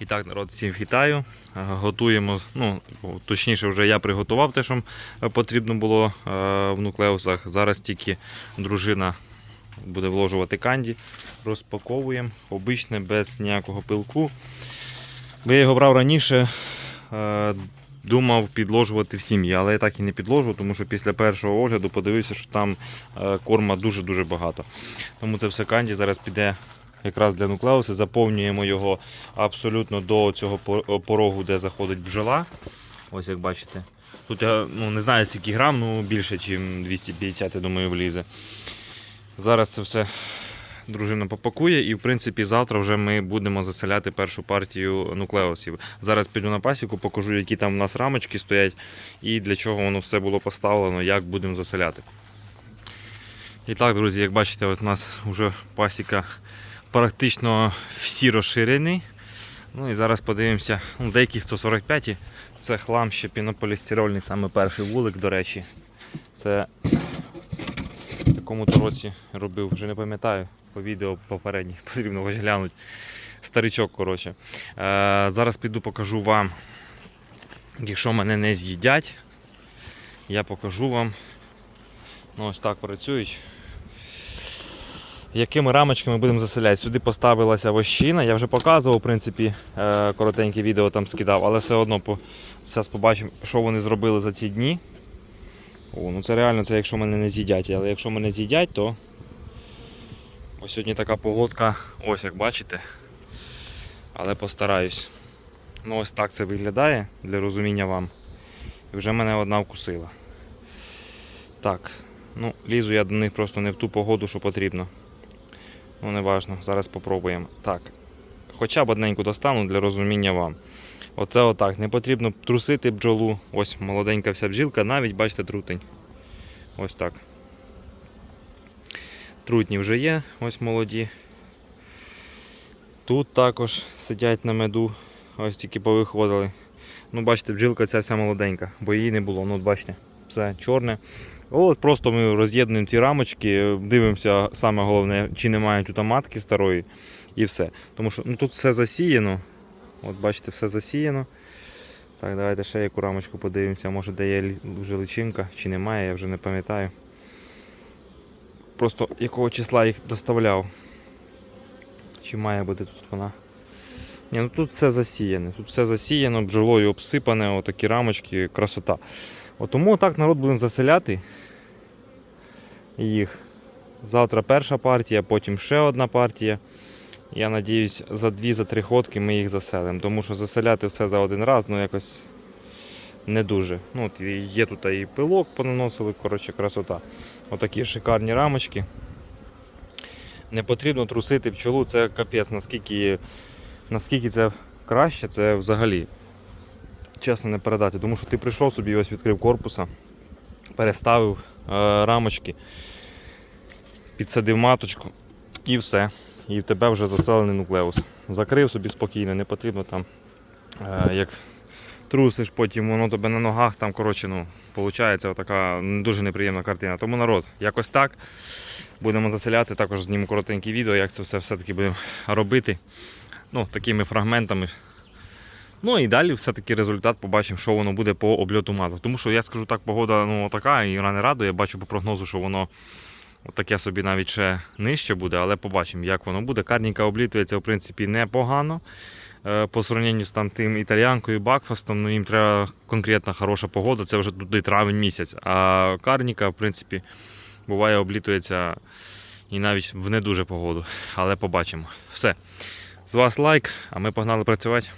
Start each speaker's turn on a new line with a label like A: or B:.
A: І так, народ, всім вітаю. Е, Готуємо, ну, точніше, вже я приготував те, що е, потрібно було е, в нуклеусах. Зараз тільки дружина буде вложувати канді. Розпаковуємо. Обичне, без ніякого пилку. Бо я його брав раніше, думав підложувати в сім'ї, але я так і не підложу, тому що після першого огляду подивився, що там корма дуже-дуже багато. Тому це все канді зараз піде якраз для нуклеуси. Заповнюємо його абсолютно до цього порогу, де заходить бджола. Ось як бачите. Тут я ну, не знаю скільки грам, ну більше, ніж 250, я думаю, влізе. Зараз це все дружина попакує, і в принципі завтра вже ми будемо заселяти першу партію нуклеусів. Зараз піду на пасіку, покажу, які там у нас рамочки стоять і для чого воно все було поставлено, як будемо заселяти. І так, друзі, як бачите, от у нас вже пасіка практично всі розширені. Ну і зараз подивимося, ну, деякі 145 це хлам ще пінополістирольний, саме перший вулик, до речі. Це в якому-то році робив, вже не пам'ятаю, по відео попередніх потрібно глянути. Старичок, коротше. Е, зараз піду покажу вам, якщо мене не з'їдять, я покажу вам. Ну, ось так працюють. Якими рамочками будемо заселяти? Сюди поставилася вощина. Я вже показував, в принципі, е, коротеньке відео там скидав, але все одно зараз побачимо, що вони зробили за ці дні. О, ну це реально, це якщо мене не з'їдять. Але якщо мене з'їдять, то ось сьогодні така погодка, ось як бачите. Але постараюсь. Ну ось так це виглядає для розуміння вам. І вже мене одна вкусила. Так, ну лізу я до них просто не в ту погоду, що потрібно. Ну, не важно, зараз попробуємо. Так. Хоча б одненьку достану для розуміння вам. Оце отак. Не потрібно трусити бджолу. Ось молоденька вся бджілка, навіть бачите трутень. Ось так. Трутні вже є, ось молоді. Тут також сидять на меду, ось тільки повиходили. Ну, бачите, бджілка ця вся молоденька, бо її не було. Ну, от бачите, все чорне. От просто ми роз'єднуємо ці рамочки, дивимося, саме головне, чи немає тут матки старої, і все. Тому що ну, тут все засіяно. От бачите, все засіяно. Так, давайте ще яку рамочку подивимося, може де є вже личинка, чи немає, я вже не пам'ятаю. Просто якого числа їх доставляв. Чи має бути тут вона? Ні, ну тут все засіяне. Тут все засіяно, бджолою обсипане, отакі рамочки, красота. От тому так народ будемо заселяти їх. Завтра перша партія, потім ще одна партія. Я надіюсь, за дві-за три ходки ми їх заселимо. Тому що заселяти все за один раз, ну якось не дуже. Ну, от є тут і пилок понаносили, коротше, красота. Отакі шикарні рамочки. Не потрібно трусити пчолу, це капець, наскільки, наскільки це краще, це взагалі чесно не передати. Тому що ти прийшов собі, ось відкрив корпуса, переставив е, рамочки, підсадив маточку і все. І в тебе вже заселений нуклеус. Закрив собі спокійно, не потрібно там, е, як трусиш, потім воно тебе на ногах, там, коротше, ну, виходить така дуже неприємна картина. Тому народ, якось так. Будемо заселяти, також зніму коротеньке відео, як це все все-таки будемо робити. Ну, такими фрагментами. Ну і далі все-таки результат побачимо, що воно буде по обльоту маток. Тому що я скажу так, погода ну, така і не радує. Я бачу по прогнозу, що воно таке собі навіть ще нижче буде, але побачимо, як воно буде. Карніка облітується, в принципі, непогано. Е, По сравненню з там тим італіянкою Бакфастом, ну їм треба конкретна хороша погода, це вже туди травень місяць. А карніка, в принципі, буває облітується і навіть в не дуже погоду. Але побачимо. Все. З вас лайк, а ми погнали працювати.